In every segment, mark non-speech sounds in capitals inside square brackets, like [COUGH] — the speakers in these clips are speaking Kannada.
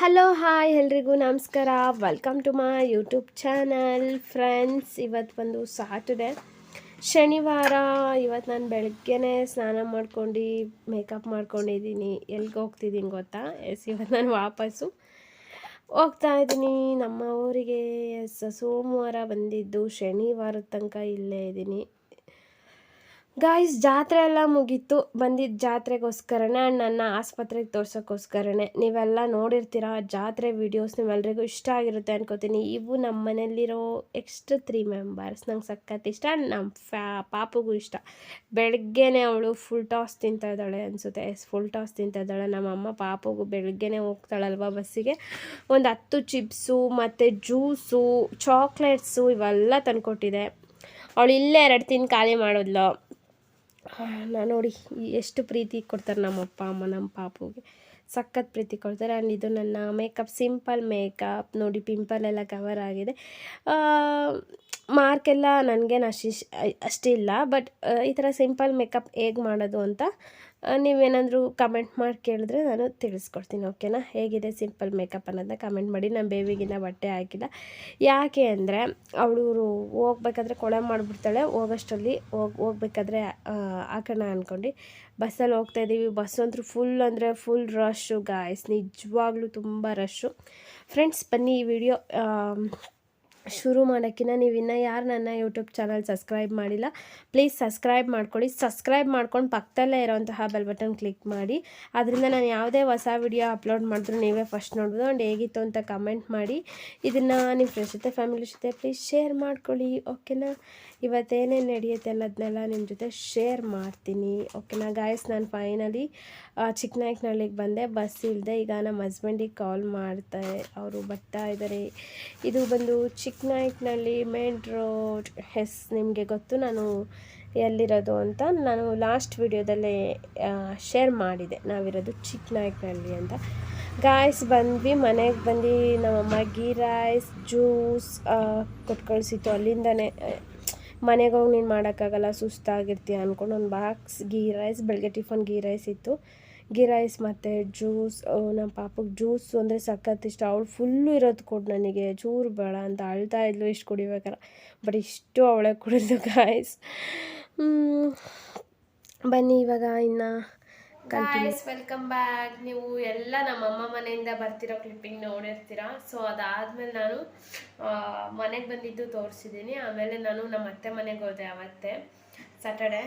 ಹಲೋ ಹಾಯ್ ಎಲ್ರಿಗೂ ನಮಸ್ಕಾರ. Welcome to my YouTube channel friends ಇವತ್ತು ಬಂದು ಸಾಟರ್ಡೆ ಶನಿವಾರ ಇವತ್ತು ನಾನು ಬೆಳಗ್ಗೆನೇ ಸ್ನಾನ ಮಾಡ್ಕೊಂಡು ಮೇಕಪ್ ಮಾಡ್ಕೊಂಡಿದ್ದೀನಿ. ಎಲ್ಲಿಗೆ ಹೋಗ್ತಿದ್ದೀನಿ ಗೊತ್ತಾ? ಎಸ್ ಇವತ್ತು ನಾನು ವಾಪಸ್ಸು ಹೋಗ್ತಾ ಇದ್ದೀನಿ. ನಮ್ಮ ಊರಿಗೆ ಸೋಮವಾರ ಬಂದಿದ್ದು ಶನಿವಾರದ ತನಕ ಇಲ್ಲೇ ಇದ್ದೀನಿ. ಗಾಯ್ಸ್ ಜಾತ್ರೆ ಎಲ್ಲ ಮುಗೀತು. ಬಂದಿದ್ದ ಜಾತ್ರೆಗೋಸ್ಕರನೇ ಆ್ಯಂಡ್ ನನ್ನ ಆಸ್ಪತ್ರೆಗೆ ತೋರ್ಸೋಕ್ಕೋಸ್ಕರನೇ. ನೀವೆಲ್ಲ ನೋಡಿರ್ತೀರ ಜಾತ್ರೆ ವೀಡಿಯೋಸ್ ನಿಮ್ಮೆಲ್ರಿಗೂ ಇಷ್ಟ ಆಗಿರುತ್ತೆ ಅನ್ಕೋತೀನಿ. ಇವು ನಮ್ಮ ಮನೇಲಿರೋ ಎಕ್ಸ್ಟ್ರಾ ತ್ರೀ ಮೆಂಬರ್ಸ್ ನಂಗೆ ಸಖತ್ ಇಷ್ಟ ನಮ್ಮ ಫ್ಯಾ, ಪಾಪಗೂ ಇಷ್ಟ. ಬೆಳಗ್ಗೆನೇ ಅವಳು ಫುಲ್ ಟಾಸ್ ತಿಂತಾ ಇದ್ದಾಳೆ ಅನಿಸುತ್ತೆ. ಎಸ್ ಫುಲ್ ಟಾಸ್ ತಿಂತಾ ಇದ್ದಾಳೆ. ನಮ್ಮಮ್ಮ ಪಾಪಗೂ ಬೆಳಗ್ಗೆನೇ ಹೋಗ್ತಾಳಲ್ವ ಬಸ್ಸಿಗೆ. ಒಂದು ಹತ್ತು ಚಿಪ್ಸು ಮತ್ತು ಜ್ಯೂಸು ಚಾಕ್ಲೇಟ್ಸು ಇವೆಲ್ಲ ತಂದುಕೊಟ್ಟಿದೆ. ಅವಳು ಇಲ್ಲೇ ಎರಡು ತಿಂದು ಖಾಲಿ ಮಾಡಿದ್ಲು. ನಾ ನೋಡಿ ಎಷ್ಟು ಪ್ರೀತಿ ಕೊಡ್ತಾರೆ ನಮ್ಮ ಅಪ್ಪ ಅಮ್ಮ, ನಮ್ಮ ಪಾಪುಗೆ. ಸಖತ್ ಪ್ರೀತಿ ಕೊಡ್ತಾರೆ. ಆ್ಯಂಡ್ ಇದು ನನ್ನ ಮೇಕಪ್ ಸಿಂಪಲ್ ಮೇಕಪ್ ನೋಡಿ ಪಿಂಪಲ್ ಎಲ್ಲ ಕವರ್ ಆಗಿದೆ. ಮಾರ್ಕೆಲ್ಲ ನನಗೇನು ಅಷ್ಟಿಶ್ ಅಷ್ಟಿಲ್ಲ. ಬಟ್ ಈ ಥರ ಸಿಂಪಲ್ ಮೇಕಪ್ ಹೇಗೆ ಮಾಡೋದು ಅಂತ ನೀವೇನಾದರೂ ಕಮೆಂಟ್ ಮಾಡಿ ಕೇಳಿದ್ರೆ ನಾನು ತಿಳಿಸ್ಕೊಡ್ತೀನಿ ಓಕೆನಾ ಹೇಗಿದೆ ಸಿಂಪಲ್ ಮೇಕಪ್ ಅನ್ನೋದನ್ನ ಕಮೆಂಟ್ ಮಾಡಿ. ನಾನು ಬೇಬಿಗಿನ್ನ ಬಟ್ಟೆ ಹಾಕಿಲ್ಲ. ಯಾಕೆ ಅಂದರೆ ಅವಳು ಹೋಗ್ಬೇಕಾದ್ರೆ ಕೊಳೆ ಮಾಡಿಬಿಡ್ತಾಳೆ. ಹೋಗೋಷ್ಟರಲ್ಲಿ ಹೋಗ್, ಹೋಗ್ಬೇಕಾದ್ರೆ ಹಾಕೋಣ ಅಂದ್ಕೊಂಡು ಬಸ್ಸಲ್ಲಿ ಹೋಗ್ತಾ ಇದ್ದೀವಿ ಬಸ್ ಅಂತೂ ಫುಲ್ ಅಂದರೆ ಫುಲ್ ರಶ್ಶು ಗಾಯ್ಸ್ ನಿಜವಾಗ್ಲೂ ತುಂಬ ರಶ್ಶು ಫ್ರೆಂಡ್ಸ್ ಬನ್ನಿ ಈ ವಿಡಿಯೋ ಶುರು ಮಾಡೋಕ್ಕಿಂತ ನೀವು ಯಾರು ನನ್ನ ಯೂಟ್ಯೂಬ್ ಚಾನಲ್ ಸಬ್ಸ್ಕ್ರೈಬ್ ಮಾಡಿಲ್ಲ ಪ್ಲೀಸ್ ಸಬ್ಸ್ಕ್ರೈಬ್ ಮಾಡ್ಕೊಳ್ಳಿ. ಸಬ್ಸ್ಕ್ರೈಬ್ ಮಾಡ್ಕೊಂಡು ಪಕ್ಕದಲ್ಲೇ ಇರೋಂತಹ ಬೆಲ್ ಬಟನ್ ಕ್ಲಿಕ್ ಮಾಡಿ. ಅದರಿಂದ ನಾನು ಯಾವುದೇ ಹೊಸ ವಿಡಿಯೋ ಅಪ್ಲೋಡ್ ಮಾಡಿದ್ರು ನೀವೇ ಫಸ್ಟ್ ನೋಡ್ಬೋದು. ಆ್ಯಂಡ್ ಹೇಗಿತ್ತು ಅಂತ ಕಮೆಂಟ್ ಮಾಡಿ. ಇದನ್ನು ನಿಮ್ಮ ಫ್ರೆಂಡ್ಸ್ ಜೊತೆ ಫ್ಯಾಮಿಲಿ ಜೊತೆ ಪ್ಲೀಸ್ ಶೇರ್ ಮಾಡ್ಕೊಳ್ಳಿ. ಓಕೆನಾ ಇವತ್ತೇನೇನು ನಡೆಯುತ್ತೆ ಅನ್ನೋದನ್ನೆಲ್ಲ ನಿಮ್ಮ ಜೊತೆ ಶೇರ್ ಮಾಡ್ತೀನಿ. ಓಕೆನಾ ಗಾಯಸ್ ನಾನು ಫೈನಲಿ ಚಿಕ್ಕನಾಯಕನಹಳ್ಳಿಗೆ ಬಂದೆ. ಬಸ್ ಇಲ್ಲದೆ ಈಗ ನಮ್ಮ ಹಸ್ಬೆಂಡಿಗೆ ಕಾಲ್ ಮಾಡ್ತಾರೆ ಅವರು ಬರ್ತಾ ಇದ್ದಾರೆ. ಇದು ಬಂದು ಚಿಕ್ಕನಾಯಕನಹಳ್ಳಿ ಮೇನ್ ರೋಡ್ ಹೆಸ್ ನಿಮಗೆ ಗೊತ್ತು, ನಾನು ಎಲ್ಲಿರೋದು ಅಂತ ನಾನು ಲಾಸ್ಟ್ ವಿಡಿಯೋದಲ್ಲೇ ಶೇರ್ ಮಾಡಿದೆ. ನಾವಿರೋದು ಚಿಕ್ಕನಾಯಕನಹಳ್ಳಿ ಅಂತ. ಗಾಯ್ಸ್, ಬಂದ್ವಿ, ಮನೆಗೆ ಬಂದು ನಮ್ಮಮ್ಮ ಗೀ, ರೈಸ್, ಜ್ಯೂಸ್ ಕೊಟ್ಟು ಕಳಿಸಿತ್ತು ಅಲ್ಲಿಂದನೇ. ಮನೆಗೆ ಹೋಗಿ ನೀನು ಮಾಡೋಕ್ಕಾಗಲ್ಲ ಸುಸ್ತಾಗಿರ್ತೀಯ ಅಂದ್ಕೊಂಡು ಒಂದು ಬಾಕ್ಸ್ ಗೀ, ರೈಸ್ ಬೆಳಗ್ಗೆ ಟಿಫನ್ ಗೀ, ರೈಸ್ ಇತ್ತು. ಗೀ ರೈಸ್ ಮತ್ತು ಜ್ಯೂಸ್ ನಮ್ಮ ಪಾಪಗೆ ಜ್ಯೂಸ್ ಅಂದರೆ ಸಖತ್ ಇಷ್ಟ. ಅವಳು ಫುಲ್ಲು ಇರೋದು ಕೊಡು ನನಗೆ. ಚೂರು ಬೇಡ ಅಂತ ಅಳ್ತಾ ಇದ್ಲು ಇಷ್ಟು ಕುಡಿಬೇಕಾರೆ ಬಟ್ ಇಷ್ಟು ಅವಳೇ ಕುಡಿದ್ಲು ಗಾಯ್ಸ್ ಬನ್ನಿ ಇವಾಗ ಇನ್ನು ಗಾಯ್ಸ್ ವೆಲ್ಕಮ್ ಬ್ಯಾಕ್ ನೀವು ಎಲ್ಲ ನಮ್ಮ ಅಮ್ಮ ಮನೆಯಿಂದ ಬರ್ತಿರೋ ಕ್ಲಿಪ್ಪಿಂಗ್ ನೋಡಿರ್ತೀರ? ಸೊ ಅದಾದಮೇಲೆ ನಾನು ಮನೆಗೆ ಬಂದಿದ್ದು ತೋರಿಸಿದ್ದೀನಿ ಆಮೇಲೆ ನಾನು ನಮ್ಮ ಅತ್ತೆ ಮನೆಗೆ ಹೋದೆ ಅವತ್ತೇ. ಸ್ಯಾಟರ್ಡೆ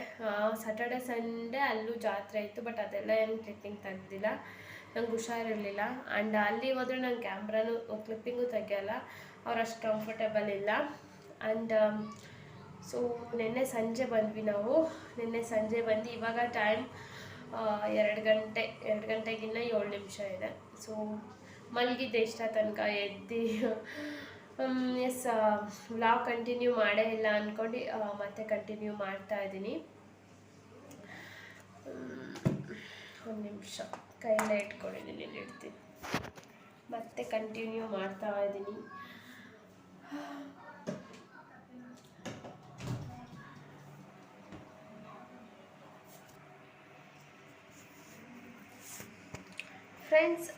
ಸ್ಯಾಟರ್ಡೆ ಸಂಡೇ ಅಲ್ಲೂ ಜಾತ್ರೆ ಇತ್ತು ಬಟ್ ಅದೆಲ್ಲ ಏನು ಕ್ಲಿಪ್ಪಿಂಗ್ ತೆಗ್ದಿಲ್ಲ. ನಂಗೆ ಹುಷಾರಿರಲಿಲ್ಲ. ಆ್ಯಂಡ್ ಅಲ್ಲಿ ಹೋದ್ರೆ ನಾನು ಕ್ಯಾಮ್ರಾನು ಕ್ಲಿಪ್ಪಿಂಗು ತೆಗಿಯಲ್ಲ. ಅವ್ರು ಅಷ್ಟು ಕಂಫರ್ಟೇಬಲ್ ಇಲ್ಲ. ಆ್ಯಂಡ್ ಸೊ ನಿನ್ನೆ ಸಂಜೆ ಬಂದ್ವಿ ನಾವು. ನಿನ್ನೆ ಸಂಜೆ ಬಂದು ಇವಾಗ ಟೈಮ್ ಎರಡು ಗಂಟೆ, ಎರಡು ಗಂಟೆಗಿನ್ನ ಏಳು ನಿಮಿಷ ಇದೆ. ಸೊ ಮಲಗಿದ್ದೆ ಇಷ್ಟ ತನಕ, ಎದ್ದು ಎಸ್ ವ್ಲಾಗ್ ಕಂಟಿನ್ಯೂ ಮಾಡೇ ಇಲ್ಲ ಅಂದ್ಕೊಂಡು ಮತ್ತೆ ಕಂಟಿನ್ಯೂ ಮಾಡ್ತಾ ಇದ್ದೀನಿ. ಒಂದು ನಿಮಿಷ. ಕೈಯಲ್ಲೇ ಇಟ್ಕೊಂಡಿದ್ದೀನಿ ಇಡ್ತೀನಿ ಮತ್ತೆ ಕಂಟಿನ್ಯೂ ಮಾಡ್ತಾ ಇದ್ದೀನಿ. ಫ್ರೆಂಡ್ಸ್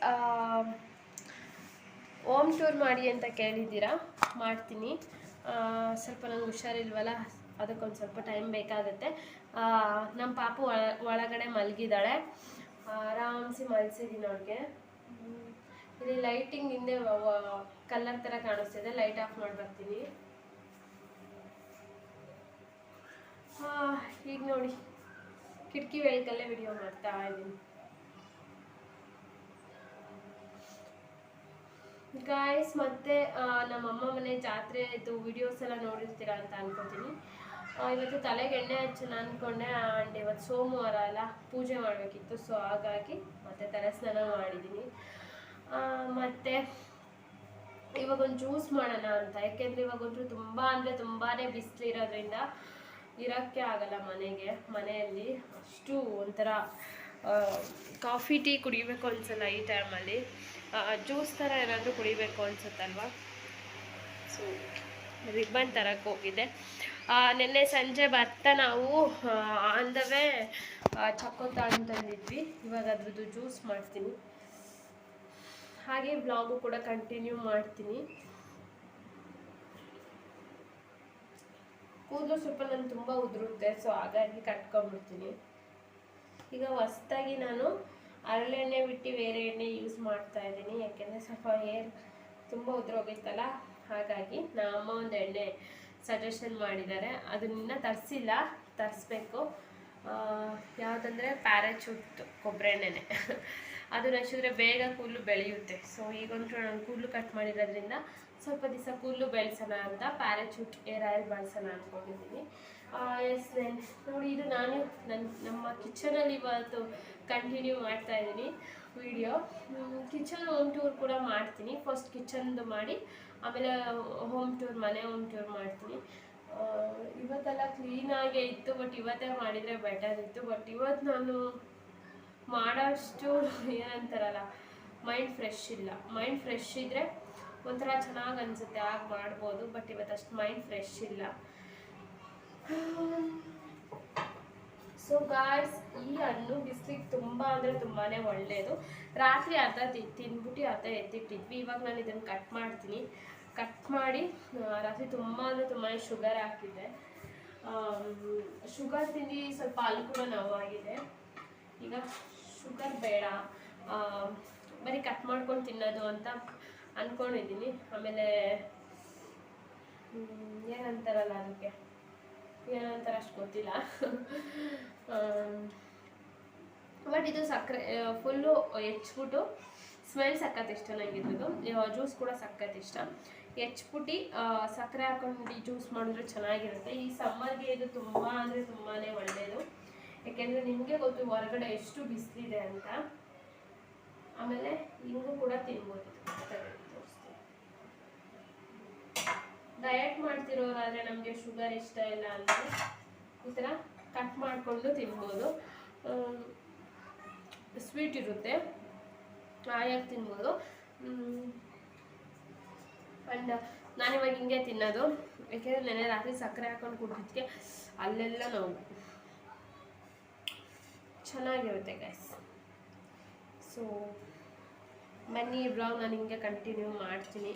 ಹೋಮ್ ಟೂರ್ ಮಾಡಿ ಅಂತ ಕೇಳಿದ್ದೀರಾ? ಮಾಡ್ತೀನಿ. ಸ್ವಲ್ಪ ನಂಗೆ ಹುಷಾರಿಲ್ವಲ್ಲ? ಅದಕ್ಕೊಂದು ಸ್ವಲ್ಪ ಟೈಮ್ ಬೇಕಾಗುತ್ತೆ. ನಮ್ಮ ಪಾಪು ಒಳ, ಒಳಗಡೆ ಮಲಗಿದ್ದಾಳೆ ಆರಾಮ್ಸಿ ಮಲಸಿದ್ದೀನಿ ಅವ್ರಿಗೆ. ಇಲ್ಲಿ ಲೈಟಿಂಗ್ ಹಿಂದೆ ಕಲ್ಲರ್ ಥರ ಕಾಣಿಸ್ತಿದೆ. ಲೈಟ್ ಆಫ್ ಮಾಡಿ ಬರ್ತೀನಿ. ಈಗ ನೋಡಿ. ಕಿಟಕಿ ವೆಹಿಕಲ್ಲೇ ವಿಡಿಯೋ ಮಾಡ್ತಾ ಇದ್ದೀನಿ. ಗಾಯ್ಸ್ ಮತ್ತೆ ನಮ್ಮಮ್ಮ ಮನೆ ಜಾತ್ರೆ ಇದು ವಿಡಿಯೋಸ್ ಎಲ್ಲ ನೋಡಿರ್ತೀರ ಅಂತ ಅನ್ಕೋತೀನಿ. ಇವತ್ತು ತಲೆಗೆ ಎಣ್ಣೆ ಹಚ್ಚೋಣ ಅಂದ್ಕೊಂಡೆ ಆ್ಯಂಡ್ ಇವತ್ತು ಸೋಮವಾರ ಅಲ್ಲ, ಪೂಜೆ ಮಾಡಬೇಕಿತ್ತು ಸೊ ಹಾಗಾಗಿ ಮತ್ತೆ ತಲೆ ಸ್ನಾನ ಮಾಡಿದ್ದೀನಿ ಮತ್ತೆ ಇವಾಗ ಒಂದು ಜ್ಯೂಸ್ ಮಾಡೋಣ ಅಂತ, ಯಾಕೆಂದರೆ ಇವಾಗ ಒಂಚೂರು ತುಂಬ ಅಂದರೆ ತುಂಬಾ ಬಿಸಿಲು ಇರೋದ್ರಿಂದ ಇರೋಕ್ಕೆ ಆಗಲ್ಲ ಮನೆಗೆ, ಮನೆಯಲ್ಲಿ ಅಷ್ಟು ಒಂಥರ ಕಾಫಿ ಟೀ ಕುಡಿಬೇಕು ಅನ್ಸಲ್ಲ ಈ ಟೈಮಲ್ಲಿ ಜ್ಯೂಸ್ ಥರ ಏನಾದರೂ ಕುಡಿಬೇಕು ಅನಿಸುತ್ತಲ್ವಾ? ಸೊ ರಿಬ್ಬನ್ ತರಕ್ಕೆ ಹೋಗಿದ್ದೆ. ನಿನ್ನೆ ಸಂಜೆ ಬರ್ತಾ ನಾವು ಆನ್ ದ ವೇ ಚಕ್ಕೋತ ಅಂತಂದಿದ್ವಿ ಇವಾಗ ಅದ್ರದ್ದು ಜ್ಯೂಸ್ ಮಾಡ್ತೀನಿ. ಹಾಗೆ ಬ್ಲಾಗು ಕೂಡ ಕಂಟಿನ್ಯೂ ಮಾಡ್ತೀನಿ. ಕೂದಲು ಸ್ವಲ್ಪ ನಾನು ತುಂಬ ಉದುರುತ್ತೆ ಸೊ ಹಾಗಾಗಿ ಕಟ್ಕೊಂಡ್ಬಿಡ್ತೀನಿ. ಈಗ ಹೊಸ್ದಾಗಿ ನಾನು ಹರಳೆಣ್ಣೆ ಬಿಟ್ಟು ಬೇರೆ ಎಣ್ಣೆ ಯೂಸ್ ಮಾಡ್ತಾ ಇದ್ದೀನಿ. ಯಾಕೆಂದರೆ ಸ್ವಲ್ಪ ಹೇರ್ ತುಂಬ ಉದುರೋಗಿತ್ತಲ್ಲ, ಹಾಗಾಗಿ ನಮ್ಮ ಒಂದು ಎಣ್ಣೆ ಸಜೆಷನ್ ಮಾಡಿದ್ದಾರೆ. ಅದನ್ನ ತರಿಸಿಲ್ಲ, ತರಿಸ್ಬೇಕು. ಯಾವುದಂದರೆ ಪ್ಯಾರಾಚೂಟ್ ಕೊಬ್ಬರಿ ಎಣ್ಣೆನೆ. ಅದನ್ನ ಹಚ್ಚಿದ್ರೆ ಬೇಗ ಕೂದಲು ಬೆಳೆಯುತ್ತೆ. ಸೊ ಈಗಂತೂ ನಾನು ಕೂದಲು ಕಟ್ ಮಾಡಿರೋದ್ರಿಂದ ಸ್ವಲ್ಪ ದಿವಸ ಕೂದಲು ಬೆಳೆಸೋಣ ಅಂತ ಪ್ಯಾರಾಚೂಟ್ ಏರ್ ಆಯಿಲ್ ಬಳಸೋಣ ಅಂದ್ಕೊಂಡಿದ್ದೀನಿ ಎಸ್ ನೋಡಿ, ಇದು ನಾನು ನನ್ನ ನಮ್ಮ ಕಿಚನಲ್ಲಿ ಇವತ್ತು ಕಂಟಿನ್ಯೂ ಮಾಡ್ತಾ ಇದ್ದೀನಿ ವಿಡಿಯೋ ಕಿಚನ್ ಹೋಮ್ ಟೂರ್ ಕೂಡ ಮಾಡ್ತೀನಿ. ಫಸ್ಟ್ ಕಿಚನ್ದು ಮಾಡಿ, ಆಮೇಲೆ ಹೋಮ್ ಟೂರ್ ಮನೆ ಹೋಮ್ ಟೂರ್ ಮಾಡ್ತೀನಿ. ಇವತ್ತೆಲ್ಲ ಕ್ಲೀನಾಗೇ ಇತ್ತು ಬಟ್ ಇವತ್ತೇ ಮಾಡಿದರೆ ಬೆಟರ್ ಇತ್ತು. ಬಟ್ ಇವತ್ತು ನಾನು ಮಾಡೋಷ್ಟು ಏನಂತಾರಲ್ಲ ಮೈಂಡ್ ಫ್ರೆಶ್ ಇಲ್ಲ. ಮೈಂಡ್ ಫ್ರೆಶ್ ಇದ್ದರೆ ಒಂಥರ ಚೆನ್ನಾಗಿ ಅನಿಸುತ್ತೆ. ಆಗ ಮಾಡ್ಬೋದು ಬಟ್ ಇವತ್ತು ಅಷ್ಟು ಮೈಂಡ್ ಫ್ರೆಶ್ ಇಲ್ಲ ಸೊ ಗಾಯ್ಸ್ ಈ ಹಣ್ಣು ಬಿಸಿಲಿಗೆ ತುಂಬ ಅಂದರೆ ತುಂಬಾ ಒಳ್ಳೆಯದು ರಾತ್ರಿ ಅರ್ಧ ತಿಂದ್ಬಿಟ್ಟು ಅರ್ಧ ಎತ್ತಿಟ್ಟಿದ್ವಿ. ಇವಾಗ ನಾನು ಇದನ್ನು ಕಟ್ ಮಾಡ್ತೀನಿ. ಕಟ್ ಮಾಡಿ ರಾತ್ರಿ ತುಂಬ ಅಂದರೆ ತುಂಬಾ ಶುಗರ್ ಹಾಕಿದ್ದೆ. ಶುಗರ್ ತಿಂದು ಸ್ವಲ್ಪ ಅಲ್ಲಿ ಕೂಡ ನೋವಾಗಿದೆ. ಈಗ ಶುಗರ್ ಬೇಡ. ಬರೀ ಕಟ್ ಮಾಡ್ಕೊಂಡು ತಿನ್ನೋದು ಅಂತ ಅಂದ್ಕೊಂಡಿದ್ದೀನಿ ಆಮೇಲೆ ಏನಂತಾರಲ್ಲ ಅದಕ್ಕೆ? ಏನಂತಾರೆ ಅಷ್ಟು ಗೊತ್ತಿಲ್ಲ. ಬಟ್ ಇದು ಸಕ್ಕರೆ ಫುಲ್ಲು ಹೆಚ್ಬಿಟ್ಟು ಸ್ಮೆಲ್ ಸಕ್ಕತ್ ಇಷ್ಟ ನನಗೆ ಜ್ಯೂಸ್ ಕೂಡ ಸಕ್ಕತ್ ಇಷ್ಟ. ಹೆಚ್ಬಿಟ್ಟು ಸಕ್ಕರೆ ಹಾಕೊಂಡ್ಬಿಟ್ಟು ಜ್ಯೂಸ್ ಮಾಡಿದ್ರೆ ಚೆನ್ನಾಗಿರುತ್ತೆ. ಈ ಸಮ್ಮರ್ಗೆ ಇದು ತುಂಬ ಅಂದರೆ ತುಂಬಾ ಒಳ್ಳೆಯದು ಯಾಕೆಂದರೆ ನಿಮಗೆ ಗೊತ್ತು ಹೊರಗಡೆ ಎಷ್ಟು ಬಿಸಿಲಿದೆ ಅಂತ. ಆಮೇಲೆ ಹಿಂಗೂ ಕೂಡ ತಿನ್ಬೋದು. ಡಯಟ್ ಮಾಡ್ತಿರೋರಾದರೆ ನಮಗೆ ಶುಗರ್ ಇಷ್ಟ ಇಲ್ಲ ಅಂದರೆ ಈ ಥರ ಕಟ್ ಮಾಡಿಕೊಂಡು ತಿನ್ಬೋದು. ಸ್ವೀಟ್ ಇರುತ್ತೆ. ಆಯಾಗಿ ತಿನ್ಬೋದು. ಆ್ಯಂಡ್ ನಾನಿವಾಗ ಹಿಂಗೆ ತಿನ್ನೋದು. ಯಾಕೆಂದರೆ ನೆನೆ ರಾತ್ರಿ ಸಕ್ಕರೆ ಹಾಕೊಂಡು ಕುಡಿದಕ್ಕೆ ಅಲ್ಲೆಲ್ಲ ನೋವು. ಚೆನ್ನಾಗಿರುತ್ತೆ ಗ್ಯಾಸ್ ಸೊ ಬನ್ನಿ ಬ್ಲಾಗ್ ನಾನು ಹಿಂಗೆ ಕಂಟಿನ್ಯೂ ಮಾಡ್ತೀನಿ.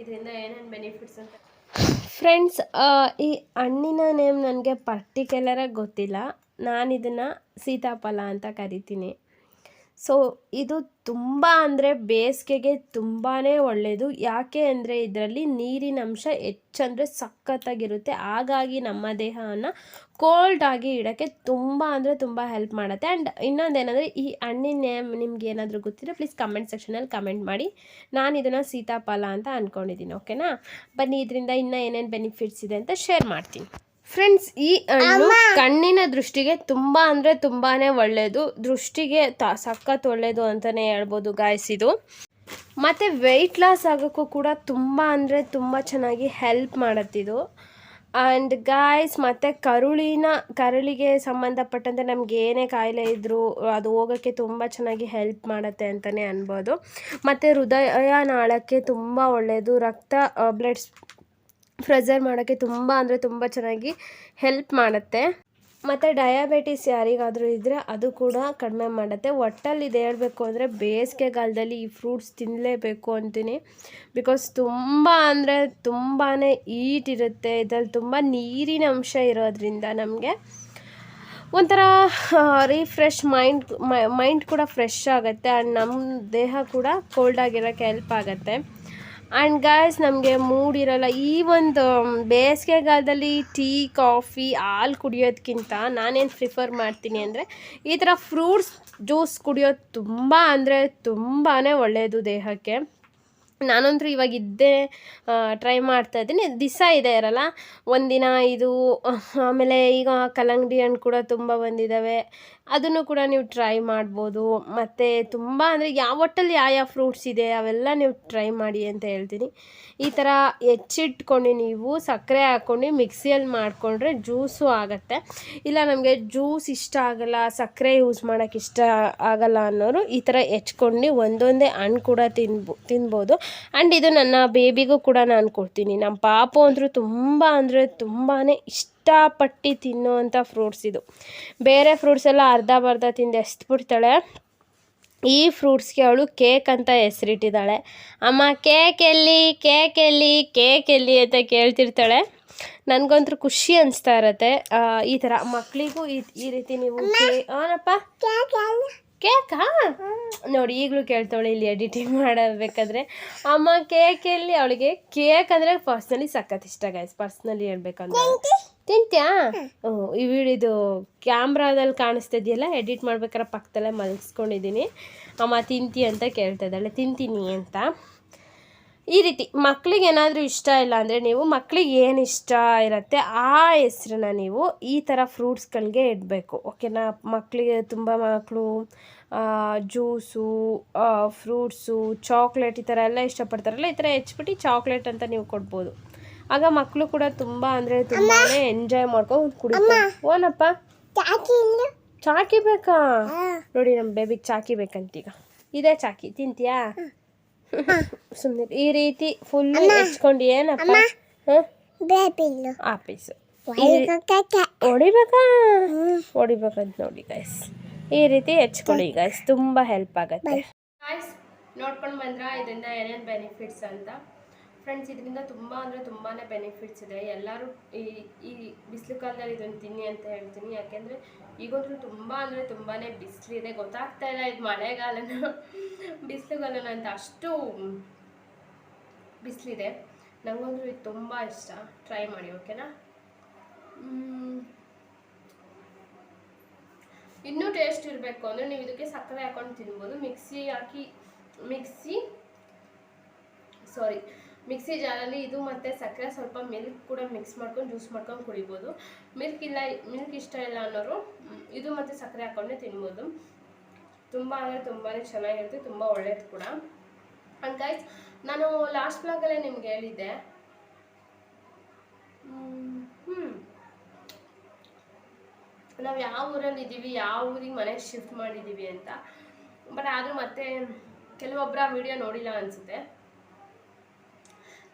ಇದರಿಂದ ಏನೇನು ಬೆನಿಫಿಟ್ಸ್ ಅಂತ ಫ್ರೆಂಡ್ಸ್ ಈ ಹಣ್ಣಿನ ನೇಮ್ ನನಗೆ ಪರ್ಟಿಕ್ಯುಲರಾಗಿ ಗೊತ್ತಿಲ್ಲ. ನಾನು ಇದನ್ನು ಸೀತಾಫಲ ಅಂತ ಕರಿತೀನಿ. ಸೊ ಇದು ತುಂಬ ಅಂದರೆ ಬೇಸಿಗೆಗೆ ತುಂಬಾ ಒಳ್ಳೆಯದು ಯಾಕೆ ಅಂದರೆ ಇದರಲ್ಲಿ ನೀರಿನ ಅಂಶ ಹೆಚ್ಚಂದರೆ ಸಖತ್ತಾಗಿರುತ್ತೆ. ಹಾಗಾಗಿ ನಮ್ಮ ದೇಹವನ್ನು ಕೋಲ್ಡ್ ಆಗಿ ಇಡೋಕ್ಕೆ ತುಂಬ ಅಂದರೆ ತುಂಬ ಹೆಲ್ಪ್ ಮಾಡುತ್ತೆ. ಆ್ಯಂಡ್ ಇನ್ನೊಂದೇನೆಂದರೆ ಈ ಹಣ್ಣಿನ ನೇಮ್ ನಿಮ್ಗೆ ಏನಾದರೂ ಗೊತ್ತಿದ್ರೆ ಪ್ಲೀಸ್ ಕಮೆಂಟ್ ಸೆಕ್ಷನಲ್ಲಿ ಕಮೆಂಟ್ ಮಾಡಿ. ನಾನು ಇದನ್ನು ಸೀತಾಫಲ ಅಂತ ಅಂದ್ಕೊಂಡಿದ್ದೀನಿ ಓಕೆನಾ ಬನ್ನಿ, ಇದರಿಂದ ಇನ್ನೂ ಏನೇನು ಬೆನಿಫಿಟ್ಸ್ ಇದೆ ಅಂತ ಶೇರ್ ಮಾಡ್ತೀನಿ. ಫ್ರೆಂಡ್ಸ್ ಈ ಹಣ್ಣು ಕಣ್ಣಿನ ದೃಷ್ಟಿಗೆ ತುಂಬ ಅಂದರೆ ತುಂಬಾ ಒಳ್ಳೆಯದು ದೃಷ್ಟಿಗೆ ತ ಸಖತ್ ಒಳ್ಳೆಯದು ಅಂತಲೇ ಹೇಳ್ಬೋದು ಗಾಯ್ಸ್ ಇದು. ಮತ್ತು ವೆಯ್ಟ್ ಲಾಸ್ ಆಗೋಕ್ಕೂ ಕೂಡ ತುಂಬ ಅಂದರೆ ತುಂಬ ಚೆನ್ನಾಗಿ ಹೆಲ್ಪ್ ಮಾಡತ್ತಿದು ಆ್ಯಂಡ್ ಗಾಯ್ಸ್ ಮತ್ತು ಕರುಳಿನ ಕರುಳಿಗೆ ಸಂಬಂಧಪಟ್ಟಂತೆ ನಮ್ಗೆ ಏನೇ ಕಾಯಿಲೆ ಇದ್ದರೂ ಅದು ಹೋಗೋಕ್ಕೆ ತುಂಬ ಚೆನ್ನಾಗಿ ಹೆಲ್ಪ್ ಮಾಡುತ್ತೆ ಅಂತಲೇ ಅನ್ಬೋದು. ಮತ್ತು ಹೃದಯ ನಾಳಕ್ಕೆ ತುಂಬ ಒಳ್ಳೆಯದು ರಕ್ತ ಬ್ಲಡ್ ಪ್ರೆಸರ್ ಮಾಡೋಕ್ಕೆ ತುಂಬ ಅಂದರೆ ತುಂಬ ಚೆನ್ನಾಗಿ ಹೆಲ್ಪ್ ಮಾಡುತ್ತೆ. ಮತ್ತು ಡಯಾಬಿಟಿಸ್ ಯಾರಿಗಾದರೂ ಇದ್ದರೆ ಅದು ಕೂಡ ಕಡಿಮೆ ಮಾಡುತ್ತೆ. ಒಟ್ಟಲ್ಲಿ ಇದು ಹೇಳಬೇಕು ಅಂದರೆ ಬೇಸಿಗೆಗಾಲದಲ್ಲಿ ಈ ಫ್ರೂಟ್ಸ್ ತಿನ್ನಲೇಬೇಕು ಅಂತೀನಿ. ಬಿಕಾಸ್ ತುಂಬ ಅಂದರೆ ತುಂಬಾ ಈಟ್ ಇರುತ್ತೆ. ಇದರಲ್ಲಿ ತುಂಬ ನೀರಿನ ಅಂಶ ಇರೋದ್ರಿಂದ ನಮಗೆ ಒಂಥರ ರಿಫ್ರೆಶ್ ಮೈಂಡ್ ಮೈಂಡ್ ಕೂಡ ಫ್ರೆಶ್ ಆಗುತ್ತೆ. ಆ್ಯಂಡ್ ನಮ್ಮ ದೇಹ ಕೂಡ ಕೋಲ್ಡ್ ಆಗಿರೋಕ್ಕೆ ಹೆಲ್ಪ್ ಆಗುತ್ತೆ. ಆ್ಯಂಡ್ ಗಾಯ್ಸ್ ನಮಗೆ ಮೂಡ್ ಇರಲ್ಲ. ಈ ಒಂದು ಬೇಸಿಗೆಗಾಲದಲ್ಲಿ ಟೀ ಕಾಫಿ ಹಾಲು ಕುಡಿಯೋದಕ್ಕಿಂತ ನಾನೇನು ಪ್ರಿಫರ್ ಮಾಡ್ತೀನಿ ಅಂದರೆ ಈ ಥರ ಫ್ರೂಟ್ಸ್ ಜ್ಯೂಸ್ ಕುಡಿಯೋದು ತುಂಬ ಅಂದರೆ ತುಂಬಾ ಒಳ್ಳೆಯದು ದೇಹಕ್ಕೆ. ನಾನಂತೂ ಇವಾಗ ಇದ್ದೇ ಟ್ರೈ ಮಾಡ್ತಾ ಇದ್ದೀನಿ. ದಿಸ ಇದೆ ಇರಲ್ಲ. ಒಂದಿನ ಇದು, ಆಮೇಲೆ ಈಗ ಕಲ್ಲಂಗಡಿ ಹಣ್ಣು ಕೂಡ ತುಂಬ ಬಂದಿದ್ದಾವೆ ಅದನ್ನು ಕೂಡ ನೀವು ಟ್ರೈ ಮಾಡ್ಬೋದು. ಮತ್ತು ತುಂಬ ಅಂದರೆ ಯಾವ ಒಟ್ಟಲ್ಲಿ ಯಾವ ಯಾವ ಫ್ರೂಟ್ಸ್ ಇದೆ ಅವೆಲ್ಲ ನೀವು ಟ್ರೈ ಮಾಡಿ ಅಂತ ಹೇಳ್ತೀನಿ. ಈ ಥರ ಹೆಚ್ಚಿಟ್ಕೊಂಡು ನೀವು ಸಕ್ಕರೆ ಹಾಕ್ಕೊಂಡು ಮಿಕ್ಸಿಯಲ್ಲಿ ಮಾಡಿಕೊಂಡ್ರೆ ಜ್ಯೂಸು ಆಗುತ್ತೆ. ಇಲ್ಲ ನಮಗೆ ಜ್ಯೂಸ್ ಇಷ್ಟ ಆಗಲ್ಲ, ಸಕ್ಕರೆ ಯೂಸ್ ಮಾಡೋಕ್ಕೆ ಇಷ್ಟ ಆಗಲ್ಲ ಅನ್ನೋರು ಈ ಥರ ಹೆಚ್ಕೊಂಡು ಒಂದೊಂದೇ ಹಣ್ಣು ಕೂಡ ತಿನ್ಬೋ, ತಿನ್ಬೋದು. ಆ್ಯಂಡ್ ಇದು ನನ್ನ ಬೇಬಿಗೂ ಕೂಡ ನಾನು ಕೊಡ್ತೀನಿ. ನಮ್ಮ ಪಾಪು ಅಂದರೂ ತುಂಬ ಅಂದರೆ ತುಂಬಾ ಇಷ್ಟಪಟ್ಟು ತಿನ್ನುವಂಥ ಫ್ರೂಟ್ಸ್ ಇದು. ಬೇರೆ ಫ್ರೂಟ್ಸ್ ಎಲ್ಲ ಅರ್ಧ ಬರ್ಧ ತಿಂದು ಎಸ್ಬಿಡ್ತಾಳೆ. ಈ ಫ್ರೂಟ್ಸ್ಗೆ ಅವಳು ಕೇಕ್ ಅಂತ ಹೆಸರಿಟ್ಟಿದ್ದಾಳೆ. ಅಮ್ಮ ಕೇಕ್ ಎಲ್ಲಿ? ಕೇಕ್ ಎಲ್ಲಿ? ಕೇಕ್ ಎಲ್ಲಿ? ಅಂತ ಕೇಳ್ತಿರ್ತಾಳೆ. ನನಗಂತೂ ಖುಷಿ ಅನಿಸ್ತಾ ಇರತ್ತೆ. ಈ ಥರ ಮಕ್ಕಳಿಗೂ ಈ ಈ ರೀತಿ ನೀವು ಏನಪ್ಪ? ಕೇಕಾ ನೋಡಿ ಈಗಲೂ ಕೇಳ್ತಾವಳೆ ಇಲ್ಲಿ ಎಡಿಟಿಂಗ್ ಮಾಡಬೇಕಾದ್ರೆ. ಅಮ್ಮ ಕೇಕ್ ಎಲ್ಲಿ? ಅವಳಿಗೆ ಕೇಕ್ ಅಂದರೆ ಪರ್ಸ್ನಲಿ ಸಖತ್ ಇಷ್ಟ ಗೈಸ್ ಪರ್ಸ್ನಲಿ ಹೇಳ್ಬೇಕಂದ್ರೆ. ತಿಂತ್ಯಾ? ವಿಡಿಯೋದು ಕ್ಯಾಮ್ರಾದಲ್ಲಿ ಕಾಣಿಸ್ತಿದೆಯಲ್ಲ ಎಡಿಟ್ ಮಾಡ್ಬೇಕಾರೆ ಪಕ್ಕದಲ್ಲೇ ಮಲಗಿಸ್ಕೊಂಡಿದ್ದೀನಿ ಅಮ್ಮ ತಿಂತಿ ಅಂತ ಕೇಳ್ತಾ ಇದ್ದಾಳೆ ತಿಂತೀನಿ ಅಂತ. ಈ ರೀತಿ ಮಕ್ಳಿಗೆ ಏನಾದರೂ ಇಷ್ಟ ಇಲ್ಲ ಅಂದರೆ ನೀವು ಮಕ್ಳಿಗೆ ಏನು ಇಷ್ಟ ಇರುತ್ತೆ ಆ ಹೆಸ್ರನ್ನ ನೀವು ಈ ಥರ ಫ್ರೂಟ್ಸ್ಗಳಿಗೆ ಇಡಬೇಕು. ಓಕೆನಾ? ಮಕ್ಕಳಿಗೆ ತುಂಬ ಮಕ್ಕಳು ಜ್ಯೂಸು ಫ್ರೂಟ್ಸು ಚಾಕ್ಲೇಟ್ ಈ ಥರ ಎಲ್ಲ ಇಷ್ಟಪಡ್ತಾರಲ್ಲ ಈ ಥರ ಹೆಚ್ಚಿಬಿಟ್ಟು ಚಾಕ್ಲೇಟ್ ಅಂತ ನೀವು ಕೊಡ್ಬೋದು. ಆಗ ಮಕ್ಕಳು ಕೂಡ ತುಂಬ ಅಂದರೆ ತುಂಬಾ ಎಂಜಾಯ್ ಮಾಡ್ಕೊಂಡು ಕುಡಿತಾರೆ. ಓನಪ್ಪ? ಚಾಕಿ ಬೇಕಾ? ನೋಡಿ ನಮ್ಮ ಬೇಬಿಗೆ ಚಾಕಿ ಬೇಕಂತೀಗ. ಇದೇ ಚಾಕಿ ತಿಂತೀಯಾ? ಸುಮ್ಮನೆ ಈ ರೀತಿ ಫುಲ್ ಹೆಚ್ಕೊಂಡು ಏನಪ್ಪ? Office office ಹೊಡಿಬೇಕಾ? ಹೊಡಿಬೇಕಂತ ನೋಡಿ ಗೈಸ್ ಈ ರೀತಿ ಹೆಚ್ಕೊಳ್ಳಿ ಗೈಸ್ ತುಂಬಾ ಹೆಲ್ಪ್ ಆಗುತ್ತೆ. ಗಾಯ್ಸ್ ನೋಡ್ಕೊಂಡು ಬಂದ್ರ? ಇದರಿಂದ ಏನೇನು ಬೆನಿಫಿಟ್ಸ್ ಅಂತ? ಫ್ರೆಂಡ್ಸ್ ಇದರಿಂದ ತುಂಬ ಅಂದರೆ ತುಂಬಾ ಬೆನಿಫಿಟ್ಸ್ ಇದೆ. ಎಲ್ಲರೂ ಈ ಈ ಬಿಸಿಲು ಕಾಲದಲ್ಲಿ ಇದನ್ನು ತಿನ್ನಿ ಅಂತ ಹೇಳ್ತೀನಿ. ಯಾಕೆಂದರೆ ಈಗಂತೂ ತುಂಬ ಅಂದರೆ ತುಂಬಾ ಬಿಸಿಲಿದೆ ಗೊತ್ತಾಗ್ತಾ ಇಲ್ಲ ಇದು ಮಳೆಗಾಲನ. ಬಿಸಿಲುಗಾಲನ ಅಂತ ಅಷ್ಟು ಬಿಸಿಲಿದೆ. ನನಗಂತೂ ಇದು ತುಂಬ ಇಷ್ಟ. ಟ್ರೈ ಮಾಡಿ ಓಕೆನಾ ಇನ್ನೂ ಟೇಸ್ಟ್ ಇರಬೇಕು. ಅಂದರೆ ನೀವು ಇದಕ್ಕೆ ಸಕ್ಕರೆ ಹಾಕೊಂಡು ತಿನ್ಬೋದು. ಮಿಕ್ಸಿ ಹಾಕಿ, ಮಿಕ್ಸಿ ಸಾರಿ ಮಿಕ್ಸಿ ಜಾರಲ್ಲಿ ಇದು ಮತ್ತು ಸಕ್ಕರೆ ಸ್ವಲ್ಪ ಮಿಲ್ಕ್ ಕೂಡ ಮಿಕ್ಸ್ ಮಾಡ್ಕೊಂಡು ಜ್ಯೂಸ್ ಮಾಡ್ಕೊಂಡು ಕುಡಿಬೋದು. ಮಿಲ್ಕ್ ಇಲ್ಲ, ಮಿಲ್ಕ್ ಇಷ್ಟ ಇಲ್ಲ ಅನ್ನೋರು ಇದು ಮತ್ತು ಸಕ್ಕರೆ ಹಾಕೊಂಡೆ ತಿನ್ಬೋದು. ತುಂಬ ಅಂದರೆ ತುಂಬಾ ಚೆನ್ನಾಗಿರುತ್ತೆ, ತುಂಬ ಒಳ್ಳೇದು ಕೂಡ. ಗೈಸ್ ನಾನು ಲಾಸ್ಟ್ ಬ್ಲಾಗಲ್ಲೇ ನಿಮ್ಗೆ ಹೇಳಿದ್ದೆ. ಹ್ಞೂ ನಾವು ಯಾವ ಊರಲ್ಲಿ ಇದ್ದೀವಿ ಯಾವ ಊರಿಗೆ ಮನೆ ಶಿಫ್ಟ್ ಮಾಡಿದ್ದೀವಿ ಅಂತ. ಬಟ್ ಆದರೂ ಮತ್ತೆ ಕೆಲವೊಬ್ಬರ ವಿಡಿಯೋ ನೋಡಿಲ್ಲ ಅನಿಸುತ್ತೆ.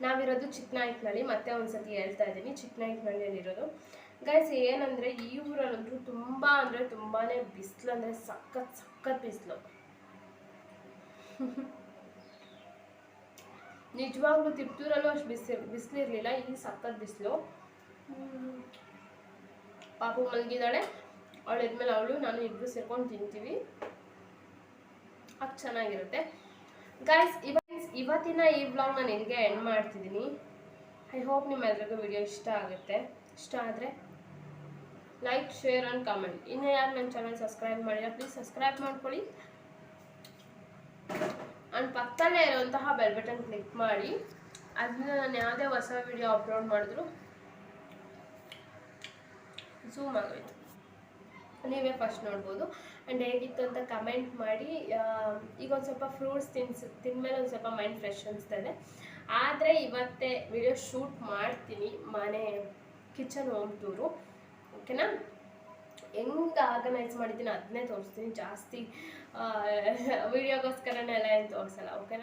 ನಾವಿರೋದು ಚಿಕ್ಕನಾಯ್ಕನಲ್ಲಿ ಮತ್ತೆ ಒಂದ್ಸತಿ ಹೇಳ್ತಾ ಇದ್ದೀನಿ ಚಿಕ್ಕನಾಯ್ಕನಹಳ್ಳಿಯಲ್ಲಿರೋದು ಗೈಸ್ ಏನಂದರೆ ಈ ಊರಲ್ಲಂತೂ ತುಂಬ ಅಂದರೆ ತುಂಬಾ ಬಿಸಿಲು ಅಂದರೆ ಸಖತ್ ಸಖತ್ ಬಿಸಿಲು. [LAUGHS] ನಿಜವಾಗ್ಲೂ ತಿಪ್ತೂರಲ್ಲೂ ಅಷ್ಟು ಬಿಸಿಲು ಬಿಸಿಲಿರಲಿಲ್ಲ ಇಲ್ಲಿ ಸಖತ್ ಬಿಸಿಲು. ಪಾಪು ಮಲಗಿದ್ದಾಳೆ. ಅವಳು ಇದ್ಮೇಲೆ ಅವಳು, ನಾನು ಇಬ್ಬರು ಸೇರ್ಕೊಂಡು ತಿಂತೀವಿ. ಅದು ಚೆನ್ನಾಗಿರುತ್ತೆ. ಗಾಯ್ಸ್ ಇವತ್ತು ಇವತ್ತಿನ ಈ ಬ್ಲಾಗ್ ನಾನು ಇಲ್ಲಿಗೆ ಎಂಡ್ ಮಾಡ್ತಿದ್ದೀನಿ. ಐ ಹೋಪ್ ನಿಮ್ಮೆಲ್ರಿಗೂ ವಿಡಿಯೋ ಇಷ್ಟ ಆಗುತ್ತೆ. ಇಷ್ಟ ಆದರೆ ಲೈಕ್ ಶೇರ್ ಆ್ಯಂಡ್ ಕಾಮೆಂಟ್ ಇನ್ನೂ ಯಾರು ನನ್ನ ಚಾನಲ್ ಸಬ್ಸ್ಕ್ರೈಬ್ ಮಾಡಿಲ್ಲ ಪ್ಲೀಸ್ ಸಬ್ಸ್ಕ್ರೈಬ್ ಮಾಡ್ಕೊಳ್ಳಿ. ಆ್ಯಂಡ್ ಪಕ್ಕದಲ್ಲೇ ಇರುವಂತಹ ಬೆಲ್ ಬಟನ್ ಕ್ಲಿಕ್ ಮಾಡಿ. ಅದನ್ನ ನಾನು ಯಾವುದೇ ಹೊಸ ವಿಡಿಯೋ ಅಪ್ಲೋಡ್ ಮಾಡಿದ್ರು ಝೂಮ್ ಆಗೋಯ್ತು. ನೀವೇ ಫಸ್ಟ್ ನೋಡ್ಬೋದು. ಆ್ಯಂಡ್ ಹೇಗಿತ್ತು ಅಂತ ಕಮೆಂಟ್ ಮಾಡಿ ಈಗ ಒಂದು ಸ್ವಲ್ಪ ಫ್ರೂಟ್ಸ್ ತಿನ್ಸ್ ತಿಂದಮೇಲೆ ಒಂದು ಸ್ವಲ್ಪ ಮೈಂಡ್ ಫ್ರೆಶ್ ಅನಿಸ್ತದೆ. ಆದರೆ ಇವತ್ತೇ ವಿಡಿಯೋ ಶೂಟ್ ಮಾಡ್ತೀನಿ ಮನೆ ಕಿಚನ್ ಹೋಮ್ ಟೂರು ಓಕೆನಾ ಹೆಂಗೆ ಆರ್ಗನೈಸ್ ಮಾಡಿದ್ದೀನಿ ಅದನ್ನೇ ತೋರಿಸ್ತೀನಿ ಜಾಸ್ತಿ. ವಿಡಿಯೋಗೋಸ್ಕರನೇ [LAUGHS] ಎಲ್ಲ ಏನು ತೋರಿಸಲ್ಲ ಓಕೆನಾ